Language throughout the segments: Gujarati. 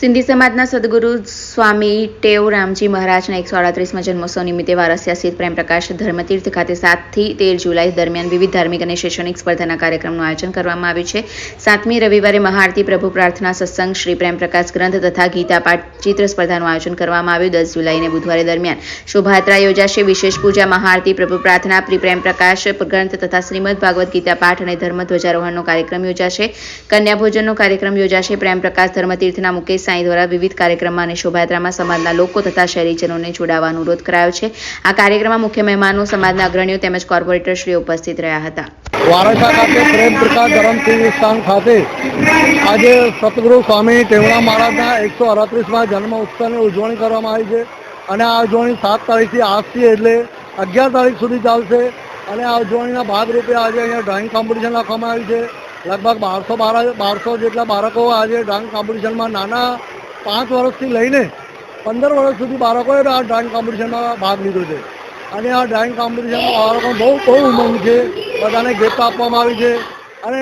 સિંધી સમાજના સદગુરુ સ્વામી ટેવ રામજી મહારાજના એકસો આડત્રીસમાં જન્મોત્સવ નિમિત્તે વારસિયા સ્થિત પ્રેમપ્રકાશ ધર્મતીર્થ ખાતે સાતથી તેર જુલાઈ દરમિયાન વિવિધ ધાર્મિક અને શૈક્ષણિક સ્પર્ધાના કાર્યક્રમનું આયોજન કરવામાં આવ્યું છે. સાતમી રવિવારે મહાઆરતી પ્રભુ પ્રાર્થના સત્સંગ શ્રી પ્રેમપ્રકાશ ગ્રંથ તથા ગીતા પાઠ ચિત્ર સ્પર્ધાનું આયોજન કરવામાં આવ્યું. દસ જુલાઈને બુધવારે દરમિયાન શોભાયાત્રા યોજાશે. વિશેષ પૂજા, મહાઆરતી પ્રભુ પ્રાર્થના પ્રી પ્રેમપ્રકાશ ગ્રંથ તથા શ્રીમદ ભાગવત ગીતા પાઠ અને ધર્મ ધ્વજારોહણનો કાર્યક્રમ યોજાશે. કન્યા ભોજનનો કાર્યક્રમ યોજાશે. પ્રેમપ્રકાશ ધર્મતીર્થના મુકેશ સાંઈ દ્વારા વિવિધ કાર્યક્રમમાં અને શોભાયાત્રામાં સમાજના લોકો તથા શહેરીજનોને જોડાવા અનુરોધ કરાયો છે. આ કાર્યક્રમમાં મુખ્ય મહેમાનો સમાજના અગ્રણીઓ તેમજ કોર્પોરેટરશ્રીઓ ઉપસ્થિત રહ્યા હતા. વારસા ખાતે પ્રેમ પ્રકાશ ધરમસિંહ સ્થાન ખાતે આજે સતગુરુ સ્વામી ટેવડા મહારાજના એકસો અડત્રીસમાં જન્મ ઉત્સવની ઉજવણી કરવામાં આવી છે અને આ ઉજવણી સાત તારીખથી આજથી એટલે અગિયાર તારીખ સુધી ચાલશે અને આ ઉજવણીના ભાગરૂપે આજે અહીંયા ડ્રોઈંગ કોમ્પિટિશન રાખવામાં આવી છે. લગભગ બારસો બાર બારસો જેટલા બાળકો આજે ડ્રોઈંગ કોમ્પિટિશનમાં નાના પાંચ વર્ષથી લઈને પંદર વર્ષ સુધી બાળકોએ આ ડ્રોઈંગ કોમ્પિટિશનમાં ભાગ લીધો છે. અને આ ડ્રોઈંગ કોમ્પિટિશનમાં બાળકો બહુ બહુ ઉમંગ છે. બધાને ગિફ્ટ આપવામાં આવી છે. અને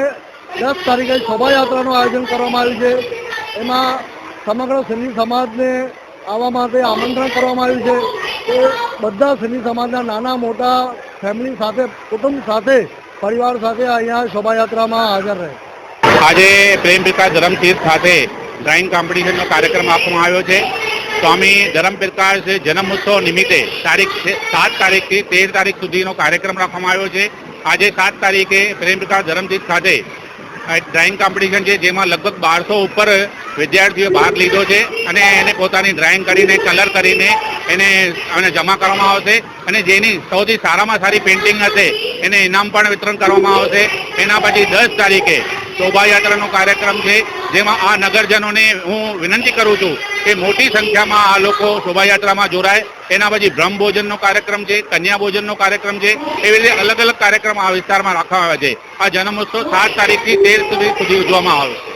દસ તારીખે શોભાયાત્રાનું આયોજન કરવામાં આવ્યું છે. એમાં સમગ્ર સિંધી સમાજને આવવા માટે આમંત્રણ કરવામાં આવ્યું છે. એ બધા સિંધી સમાજના નાના, મોટા ફેમિલી સાથે, કુટુંબ સાથે, પરિવાર સાથે અહીંયા શોભાયાત્રામાં હાજર રહે. આજે પ્રેમ વિકાસ ધરમતીર્થ ખાતે ડ્રોઈંગ કોમ્પિટિશનનો કાર્યક્રમ આપવામાં આવ્યો છે. સ્વામી ધરમ પ્રકાશ જન્મોત્સવ નિમિત્તે તારીખ સાત તારીખથી તેર તારીખ સુધીનો કાર્યક્રમ રાખવામાં આવ્યો છે. આજે સાત તારીખે પ્રેમ પ્રકાશ ધરમતીર્થ ખાતે ડ્રાઇંગ કોમ્પિટિશન છે, જેમાં લગભગ બારસો ઉપર વિદ્યાર્થીઓએ ભાગ લીધો છે અને એને પોતાની ડ્રોઈંગ કરીને કલર કરીને એને એને જમા કરવામાં આવશે અને જેની સૌથી સારામાં સારી પેઇન્ટિંગ હશે એને ઇનામ પણ વિતરણ કરવામાં આવશે. એના પછી દસ તારીખે શોભાયાત્રાનો કાર્યક્રમ છે. જેમાં આ નગરજનોને હું વિનંતી કરું છું કે મોટી સંખ્યામાં આ લોકો શોભાયાત્રામાં જોડાય. એના પછી બ્રહ્મ ભોજનનો કાર્યક્રમ છે, કન્યા ભોજનનો કાર્યક્રમ છે, એવી રીતે અલગ અલગ કાર્યક્રમ આ વિસ્તારમાં રાખવામાં આવે છે. આ જન્મોત્સવ સાત તારીખથી તેર સુધી ઉજવવામાં આવે છે